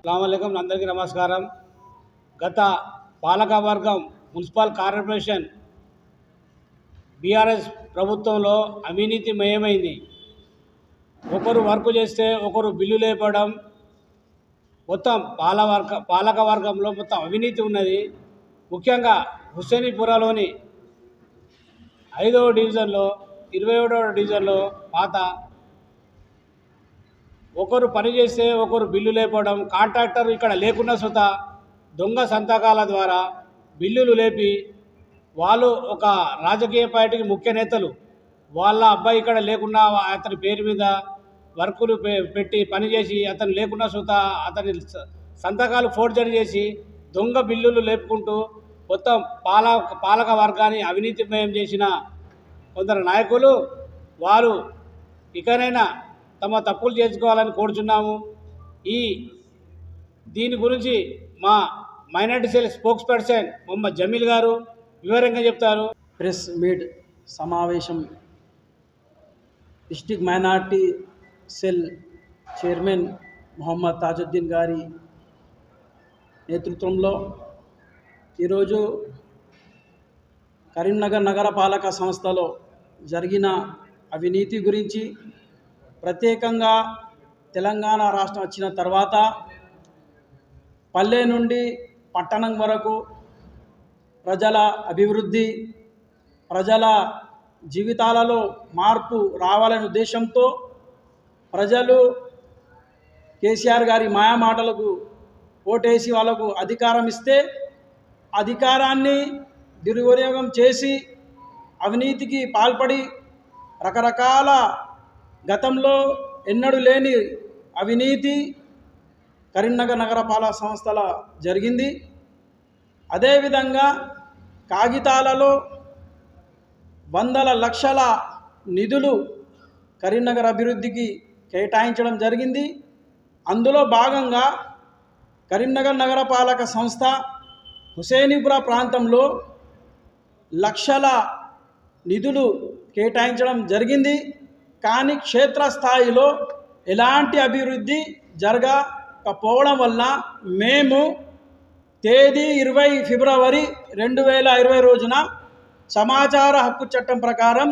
అస్సలం అందరికీ నమస్కారం. గత పాలక వర్గం మున్సిపల్ కార్పొరేషన్ బీఆర్ఎస్ ప్రభుత్వంలో అవినీతి మయమైంది. ఒకరు వర్క్ చేస్తే ఒకరు బిల్లు లేపడం మొత్తం పాలవర్గ పాలక వర్గంలో మొత్తం అవినీతి ఉన్నది. ముఖ్యంగా హుస్సేనీపురాలోని ఐదవ డివిజన్లో ఇరవై ఏడవ డివిజన్లో పాత ఒకరు పనిచేస్తే ఒకరు బిల్లు లేపడం కాంట్రాక్టర్ ఇక్కడ లేకున్న సుత దొంగ సంతకాల ద్వారా బిల్లులు లేపి వాళ్ళు ఒక రాజకీయ పార్టీకి ముఖ్య నేతలు వాళ్ళ అబ్బాయి ఇక్కడ లేకున్నా అతని పేరు మీద వర్కులు పె- పెట్టి పని చేసి అతను లేకున్న సుత అతని స- సంతకాలు ఫోర్జరీ చేసి దొంగ బిల్లులు లేపుకుంటూ మొత్తం పాల పాలక వర్గాన్ని అవినీతిమయం చేసిన కొందరు నాయకులు వారు ఇకనైనా తమ తప్పులు చేసుకోవాలని కోరుచున్నాము. ఈ దీని గురించి మా minority cell spokesperson Mohammed Jameel garu వివరంగా చెప్తారు. ప్రెస్ మీట్ సమావేశం district minority cell chairman Mohammed Tajuddin గారి నేతృత్వంలో ఈరోజు కరీంనగర్ నగరపాలక సంస్థలో జరిగిన అవినీతి గురించి ప్రత్యేకంగా తెలంగాణ రాష్ట్రం వచ్చిన తర్వాత పల్లె నుండి పట్టణం వరకు ప్రజల అభివృద్ధి ప్రజల జీవితాలలో మార్పు రావాలనే ఉద్దేశంతో ప్రజలు కేసీఆర్ గారి మాయమాటలకు ఓటేసి వాళ్ళకు అధికారం ఇస్తే అధికారాన్ని దుర్వినియోగం చేసి అవినీతికి పాల్పడి రకరకాల గతంలో ఎన్నడూ లేని అవినీతి కరీంనగర్ నగరపాలక సంస్థల జరిగింది. అదేవిధంగా కాగితాలలో వందల లక్షల నిధులు కరీంనగర్ అభివృద్ధికి కేటాయించడం జరిగింది. అందులో భాగంగా కరీంనగర్ నగరపాలక సంస్థ హుసేనిపురా ప్రాంతంలో లక్షల నిధులు కేటాయించడం జరిగింది. కానీ క్షేత్రస్థాయిలో ఎలాంటి అభివృద్ధి జరగకపోవడం వల్ల మేము తేదీ ఇరవై ఫిబ్రవరి రెండు వేల ఇరవై రోజున సమాచార హక్కు చట్టం ప్రకారం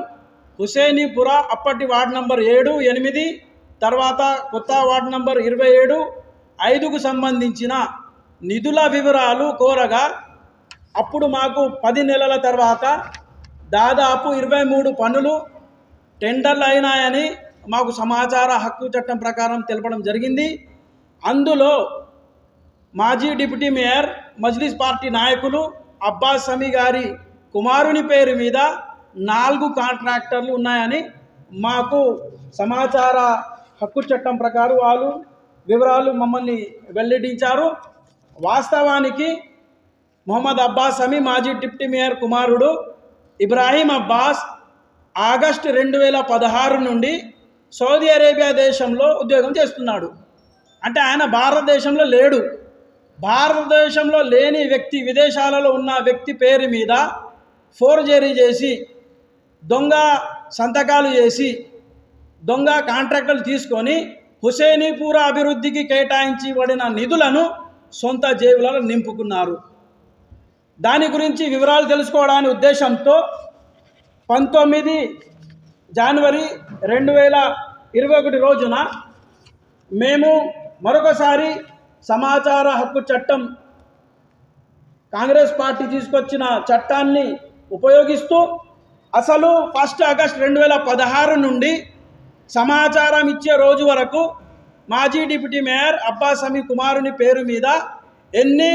హుసేనీపుర అప్పటి వార్డు నంబర్ ఏడు ఎనిమిది తర్వాత కొత్త వార్డు నంబర్ ఇరవై ఏడు ఐదుకు సంబంధించిన నిధుల వివరాలు కోరగా అప్పుడు మాకు పది నెలల తర్వాత దాదాపు ఇరవై మూడు పనులు టెండర్లు అయినాయని మాకు సమాచార హక్కు చట్టం ప్రకారం తెలపడం జరిగింది. అందులో మాజీ డిప్యూటీ మేయర్ మజ్లిస్ పార్టీ నాయకులు అబ్బాస్ సమీ గారి కుమారుని పేరు మీద నాలుగు కాంట్రాక్టర్లు ఉన్నాయని మాకు సమాచార హక్కు చట్టం ప్రకారం వాళ్ళు వివరాలు మమ్మల్ని వెల్లడించారు. వాస్తవానికి మొహమ్మద్ అబ్బాస్ సమీ మాజీ డిప్యూటీ మేయర్ కుమారుడు ఇబ్రాహీం అబ్బాస్ ఆగస్టు రెండు వేల పదహారు నుండి సౌదీ అరేబియా దేశంలో ఉద్యోగం చేస్తున్నాడు. అంటే ఆయన భారతదేశంలో లేడు. భారతదేశంలో లేని వ్యక్తి విదేశాలలో ఉన్న వ్యక్తి పేరు మీద ఫోర్జరీ చేసి దొంగ సంతకాలు చేసి దొంగ కాంట్రాక్టులు తీసుకొని హుసేనీపూర అభివృద్ధికి కేటాయించబడిన నిధులను సొంత జేబులలో నింపుకున్నారు. దాని గురించి వివరాలు తెలుసుకోవడానికి ఉద్దేశంతో పంతొమ్మిది జనవరి రెండు వేల ఇరవై ఒకటి రోజున మేము మరొకసారి సమాచార హక్కు చట్టం కాంగ్రెస్ పార్టీ తీసుకొచ్చిన చట్టాన్ని ఉపయోగిస్తూ అసలు ఫస్ట్ ఆగస్ట్ రెండు వేల పదహారు నుండి సమాచారం ఇచ్చే రోజు వరకు మాజీ డిప్యూటీ మేయర్ అబ్బాసమి కుమారుని పేరు మీద ఎన్ని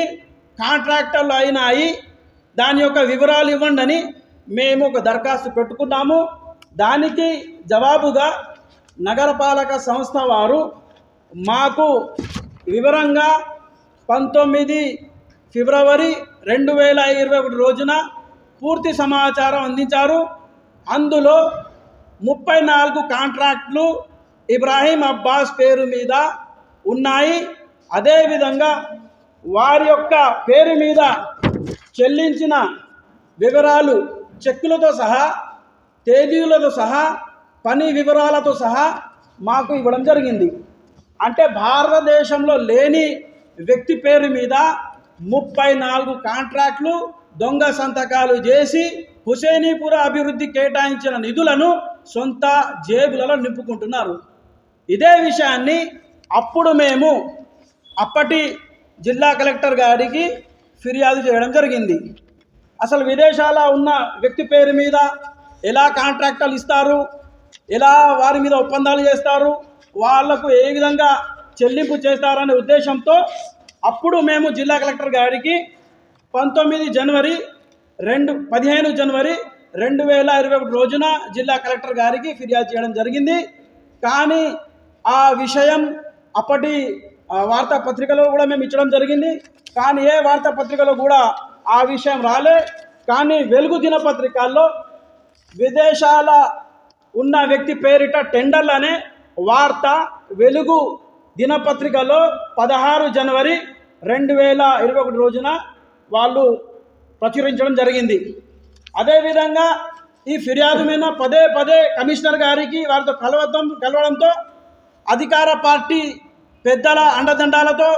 కాంట్రాక్టర్లు అయినాయి దాని యొక్క వివరాలు ఇవ్వండి అని మేము ఒక దరఖాస్తు పెట్టుకున్నాము. దానికి జవాబుగా నగరపాలక సంస్థ వారు మాకు వివరంగా పంతొమ్మిది ఫిబ్రవరి రెండు వేల ఇరవై ఒకటి రోజున పూర్తి సమాచారం అందించారు. అందులో ముప్పై నాలుగు కాంట్రాక్ట్లు ఇబ్రాహీం అబ్బాస్ పేరు మీద ఉన్నాయి. అదేవిధంగా వారి యొక్క పేరు మీద చెల్లించిన వివరాలు చెక్కులతో సహా తేదీలతో సహా పని వివరాలతో సహా మాకు ఇవ్వడం జరిగింది. అంటే భారతదేశంలో లేని వ్యక్తి పేరు మీద ముప్పై నాలుగు కాంట్రాక్ట్లు దొంగ సంతకాలు చేసి హుసేనీపుర అభివృద్ధి కేటాయించిన నిధులను సొంత జేబులలో నింపుకుంటున్నారు. ఇదే విషయాన్ని అప్పుడు మేము అప్పటి జిల్లా కలెక్టర్ గారికి ఫిర్యాదు చేయడం జరిగింది. అసలు విదేశాల ఉన్న వ్యక్తి పేరు మీద ఎలా కాంట్రాక్టర్లు ఇస్తారు? ఎలా వారి మీద ఒప్పందాలు చేస్తారు? వాళ్ళకు ఏ విధంగా చెల్లింపు చేస్తారనే ఉద్దేశంతో అప్పుడు మేము జిల్లా కలెక్టర్ గారికి పంతొమ్మిది జనవరి రెండు పదిహేను జనవరి రెండు వేల ఇరవై ఒకటి రోజున జిల్లా కలెక్టర్ గారికి ఫిర్యాదు చేయడం జరిగింది. కానీ ఆ విషయం అప్పటి వార్తాపత్రికలో కూడా మేము ఇచ్చడం జరిగింది. కానీ ఏ వార్తాపత్రికలో కూడా ఆ విషయం రాలే. కానీ వెలుగు దినపత్రికల్లో విదేశాల ఉన్న వ్యక్తి పేరిట టెండర్లు అనే వార్త వెలుగు దినపత్రికలో పదహారు జనవరి రెండు వేల ఇరవై ఒకటి రోజున వాళ్ళు ప్రచురించడం జరిగింది. అదేవిధంగా ఈ ఫిర్యాదు మీద పదే పదే కమిషనర్ గారికి వారితో కలవడం కలవడంతో అధికార పార్టీ పెద్దల అండదండాలతో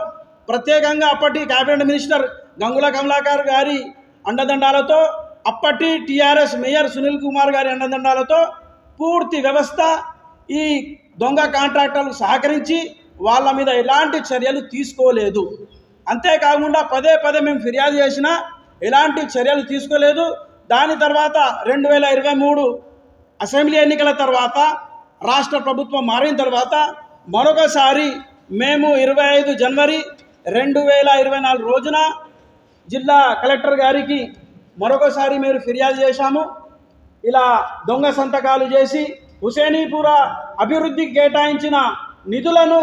ప్రత్యేకంగా అప్పటి క్యాబినెట్ మినిస్టర్ గంగుల కమలాకర్ గారి అండదండాలతో అప్పటి టీఆర్ఎస్ మేయర్ సునీల్ కుమార్ గారి అండదండాలతో పూర్తి వ్యవస్థ ఈ దొంగ కాంట్రాక్టర్లు సహకరించి వాళ్ళ మీద ఎలాంటి చర్యలు తీసుకోలేదు. అంతేకాకుండా పదే పదే మేము ఫిర్యాదు చేసినా ఎలాంటి చర్యలు తీసుకోలేదు. దాని తర్వాత రెండు వేల ఇరవై మూడు అసెంబ్లీ ఎన్నికల తర్వాత రాష్ట్ర ప్రభుత్వం మారిన తర్వాత మరొకసారి మేము ఇరవై ఐదు జనవరి రెండు వేల ఇరవై నాలుగు రోజున జిల్లా కలెక్టర్ గారికి మరొకసారి మీరు ఫిర్యాదు చేశాము. ఇలా దొంగ సంతకాలు చేసి హుసేనీపుర అభివృద్ధికి కేటాయించిన నిధులను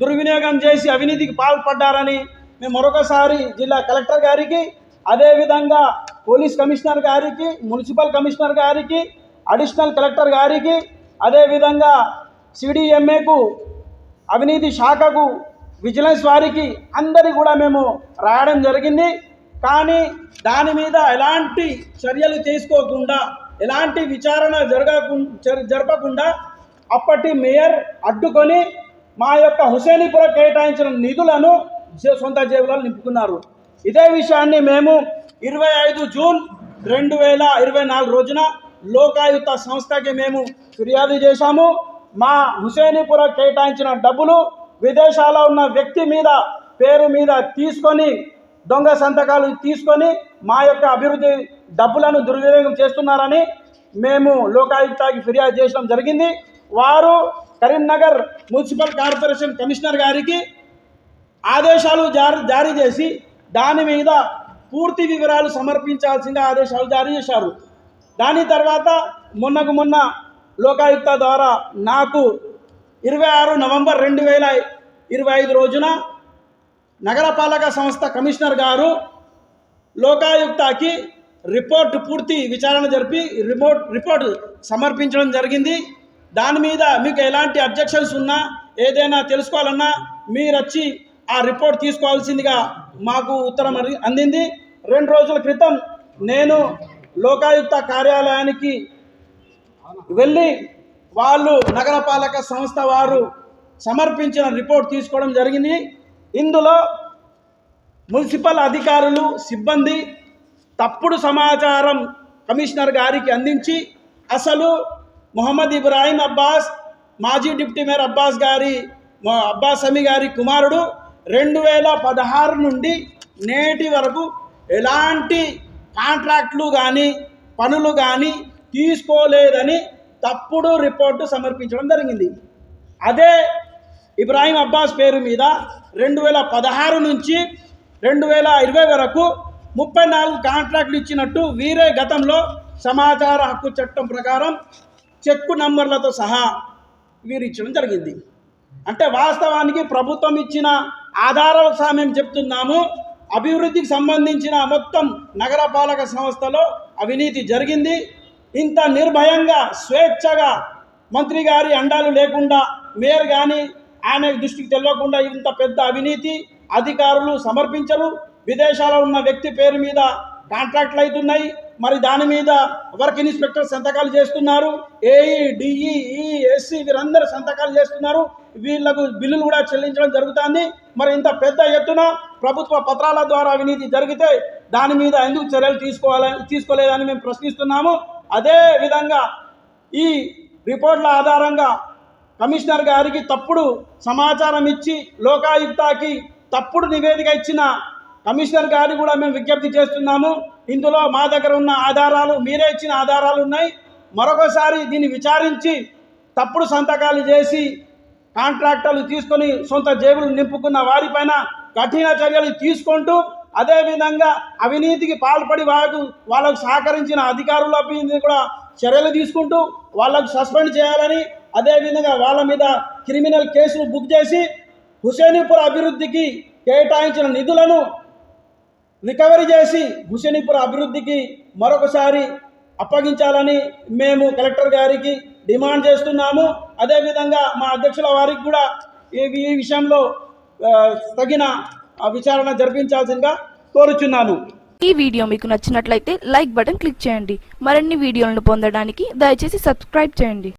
దుర్వినియోగం చేసి అవినీతికి పాల్పడ్డారని మేము మరొకసారి జిల్లా కలెక్టర్ గారికి అదేవిధంగా పోలీస్ కమిషనర్ గారికి మున్సిపల్ కమిషనర్ గారికి అడిషనల్ కలెక్టర్ గారికి అదేవిధంగా సిడిఎంఏకు అవినీతి శాఖకు విజిలెన్స్ వారికి అందరి కూడా మేము రాయడం జరిగింది. కానీ దాని మీద ఎలాంటి చర్యలు తీసుకోకుండా ఎలాంటి విచారణ జరగకు జరపకుండా అప్పటి మేయర్ అడ్డుకొని మా యొక్క హుసేనీపుర కేటాయించిన నిధులను సొంత జేబులో నింపుకున్నారు. ఇదే విషయాన్ని మేము ఇరవై ఐదు జూన్ రెండు వేల ఇరవై నాలుగు రోజున లోకాయుక్త సంస్థకి మేము ఫిర్యాదు చేశాము. మా హుసేనీపుర కేటాయించిన డబ్బులు విదేశాల్లో ఉన్న వ్యక్తి మీద పేరు మీద తీసుకొని దొంగ సంతకాలు తీసుకొని మా యొక్క అభివృద్ధి డబ్బులను దుర్వినియోగం చేస్తున్నారని మేము లోకాయుక్తకి ఫిర్యాదు చేయడం జరిగింది. వారు కరీంనగర్ మున్సిపల్ కార్పొరేషన్ కమిషనర్ గారికి ఆదేశాలు జారీ జారీ చేసి దాని మీద పూర్తి వివరాలు సమర్పించాల్సిన ఆదేశాలు జారీ చేశారు. దాని తర్వాత మొన్నకు మొన్న లోకాయుక్త ద్వారా నాకు ఇరవై ఆరు నవంబర్ రెండు వేల ఇరవై ఐదు రోజున నగరపాలక సంస్థ కమిషనర్ గారు లోకాయుక్తకి రిపోర్ట్ పూర్తి విచారణ జరిపి రిపోర్ట్ రిపోర్ట్ సమర్పించడం జరిగింది. దాని మీద మీకు ఎలాంటి అబ్జెక్షన్స్ ఉన్నా ఏదైనా తెలుసుకోవాలన్నా మీరు వచ్చి ఆ రిపోర్ట్ తీసుకోవాల్సిందిగా మాకు ఉత్తరం అందింది. రెండు రోజుల క్రితం నేను లోకాయుక్త కార్యాలయానికి వెళ్ళి వాళ్ళు నగరపాలక సంస్థ వారు సమర్పించిన రిపోర్ట్ తీసుకోవడం జరిగింది. ఇందులో మున్సిపల్ అధికారులు సిబ్బంది తప్పుడు సమాచారం కమిషనర్ గారికి అందించి అసలు మొహమ్మద్ ఇబ్రాహీం అబ్బాస్ మాజీ డిప్యూటీ మేయర్ అబ్బాస్ గారి అబ్బాస్ అమీ గారి కుమారుడు రెండు వేల పదహారు నుండి నేటి వరకు ఎలాంటి కాంట్రాక్ట్లు కానీ పనులు కానీ తీసుకోలేదని తప్పుడు రిపోర్టు సమర్పించడం జరిగింది. అదే ఇబ్రాహీం అబ్బాస్ పేరు మీద రెండు వేల పదహారు నుంచి రెండు వేల ఇరవై వరకు ముప్పై నాలుగు కాంట్రాక్ట్లు ఇచ్చినట్టు వీరే గతంలో సమాచార హక్కు చట్టం ప్రకారం చెక్కు నంబర్లతో సహా వీరు ఇచ్చడం జరిగింది. అంటే వాస్తవానికి ప్రభుత్వం ఇచ్చిన ఆధారాల సహా మేము చెప్తున్నాము. అభివృద్ధికి సంబంధించిన మొత్తం నగరపాలక సంస్థలో అవినీతి జరిగింది. ఇంత నిర్భయంగా స్వేచ్ఛగా మంత్రి గారి అండాలు లేకుండా మేయర్ కానీ ఆయన దృష్టికి తెలియకుండా ఇంత పెద్ద అవినీతి అధికారులు సమర్పించరు. విదేశాల్లో ఉన్న వ్యక్తి పేరు మీద కాంట్రాక్ట్లు అవుతున్నాయి. మరి దాని మీద వర్క్ ఇన్స్పెక్టర్ సంతకాలు చేస్తున్నారు. ఏఈ డిఈ ఎస్సీ వీరందరూ సంతకాలు చేస్తున్నారు. వీళ్ళకు బిల్లులు కూడా చెల్లించడం జరుగుతుంది. మరి ఇంత పెద్ద ఎత్తున ప్రభుత్వ పత్రాల ద్వారా అవినీతి జరిగితే దాని మీద ఎందుకు చర్యలు తీసుకోవాలని తీసుకోలేదని మేము ప్రశ్నిస్తున్నాము. అదే విధంగా ఈ రిపోర్ట్ల ఆధారంగా కమిషనర్ గారికి తప్పుడు సమాచారం ఇచ్చి లోకాయుక్తకి తప్పుడు నివేదిక ఇచ్చిన కమిషనర్ గారిని కూడా మేము విజ్ఞప్తి చేస్తున్నాము. ఇందులో మా దగ్గర ఉన్న ఆధారాలు మీరే ఇచ్చిన ఆధారాలు ఉన్నాయి. మరొకసారి దీన్ని విచారించి తప్పుడు సంతకాలు చేసి కాంట్రాక్టర్లు తీసుకొని సొంత జేబులు నింపుకున్న వారిపైన కఠిన చర్యలు తీసుకుంటూ అదేవిధంగా అవినీతికి పాల్పడి వాళ్ళకు వాళ్ళకు సహకరించిన అధికారులపై కూడా చర్యలు తీసుకుంటూ వాళ్ళకు సస్పెండ్ చేయాలని అదేవిధంగా వాళ్ళ మీద క్రిమినల్ కేసులు బుక్ చేసి హుసేనీపుర అభివృద్ధికి కేటాయించిన నిధులను రికవరీ చేసి హుసేనీపుర అభివృద్ధికి మరొకసారి అప్పగించాలని మేము కలెక్టర్ గారికి డిమాండ్ చేస్తున్నాము. అదేవిధంగా మా అధ్యక్షుల వారికి కూడా ఈ ఈ విషయంలో తగిన విచారణ జరిపించాల్సిందిగా కోరుచున్నాను. ఈ వీడియో మీకు నచ్చినట్లయితే లైక్ బటన్ క్లిక్ చేయండి. మరిన్ని వీడియోలను పొందడానికి దయచేసి సబ్స్క్రైబ్ చేయండి.